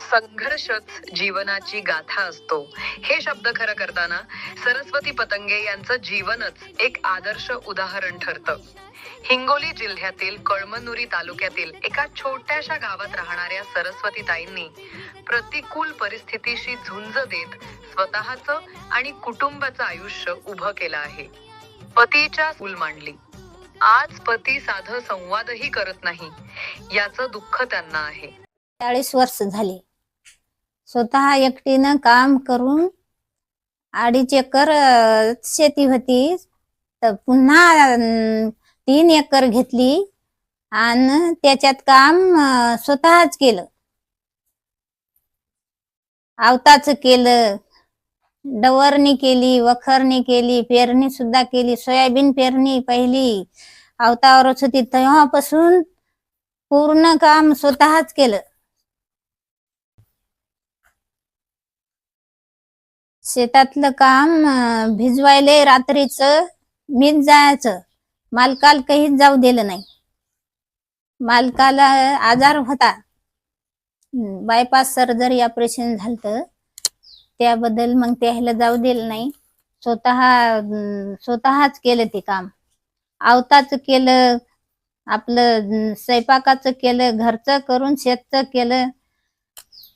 संघर्षच जीवनाची गाथा असतो. हे शब्द खरं करताना सरस्वती पतंगे यांचं जीवनच एक आदर्श उदाहरण ठरतं. हिंगोली जिल्ह्यातील कळमनुरी तालुक्यातील एका छोट्याशा गावात राहणाऱ्या सरस्वती ताईंनी प्रतिकूल परिस्थितीशी झुंज देत स्वतःच आणि कुटुंबाचं आयुष्य उभं केलं आहे. पतीच्या चूल मांडली. आज पती साधं संवादही करत नाही. याचं दुःख त्यांना आहे. चाळीस वर्ष झाली. स्वतः एकटीनं काम करून अडीच एकर शेती होती. तर पुन्हा तीन एकर घेतली आणि त्याच्यात काम स्वतःच केलं. आवताच केलं. डवरणी केली वखरणी केली पेरणी सुद्धा केली. सोयाबीन पेरणी पहिली. आवतावरच होती. तेव्हापासून पूर्ण काम स्वतःच केलं. शेतातलं काम भिजवायले रात्रीच मीच जायचं. मालकाला काहीच जाऊ दिलं नाही. मालकाला आजार होता. बायपास सर्जरी ऑपरेशन झालं त्याबद्दल मग त्याला जाऊ दिलं नाही. स्वतः स्वतःच केलं ते काम. आवताच केलं आपलं स्वयंपाकाचं केलं घरचं करून शेतचं केलं.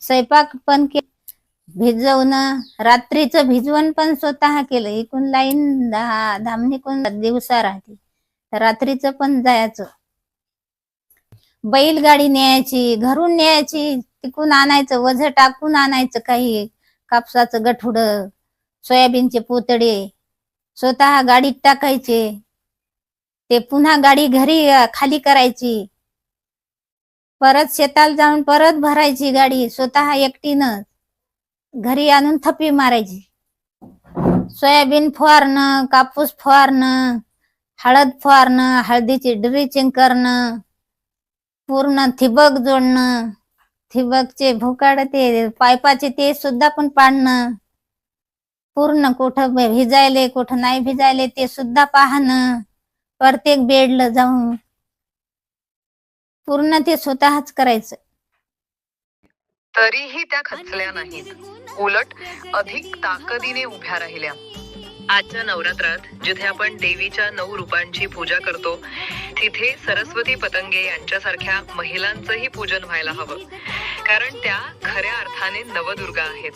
स्वयंपाक पण केलं भिजवणं रात्रीचं भिजवण पण स्वतः केलं. इकून लाईन दहा धामणीकून दिवसा राहते. रात्रीचं पण जायचं. बैलगाडी न्यायची घरून न्यायची तिकून आणायचं वझ टाकून आणायचं काही. कापसाचं गठुड सोयाबीनचे पोतडे स्वतः गाडीत टाकायचे. ते पुन्हा गाडी घरी खाली करायची. परत शेताला जाऊन परत भरायची गाडी स्वतः एकटीनं. घरी आणून थप्पी मारायची. सोयाबीन फवारणं कापूस फवारणं हळद फवारणं हळदीची ड्रिचिंग करणं पूर्ण थिबक जोडणं थिबकचे भोकाड ते पायपाचे ते सुद्धा पण पाडणं पूर्ण कुठं भिजायले कुठं नाही भिजायले ते सुद्धा पाहणं प्रत्येक बेडला जाऊन पूर्ण ते स्वतःच करायचं. तरीही त्या खचल्या नाहीत. उलट अधिक ताकदीने उभ्या राहिल्या. आजच्या नवरात्रात जिथे आपण देवीच्या नऊ रूपांची पूजा करतो तिथे सरस्वती पतंगे यांच्यासारख्या महिलांचंही पूजन व्हायला हवं. कारण त्या खऱ्या अर्थाने नवदुर्गा आहेत.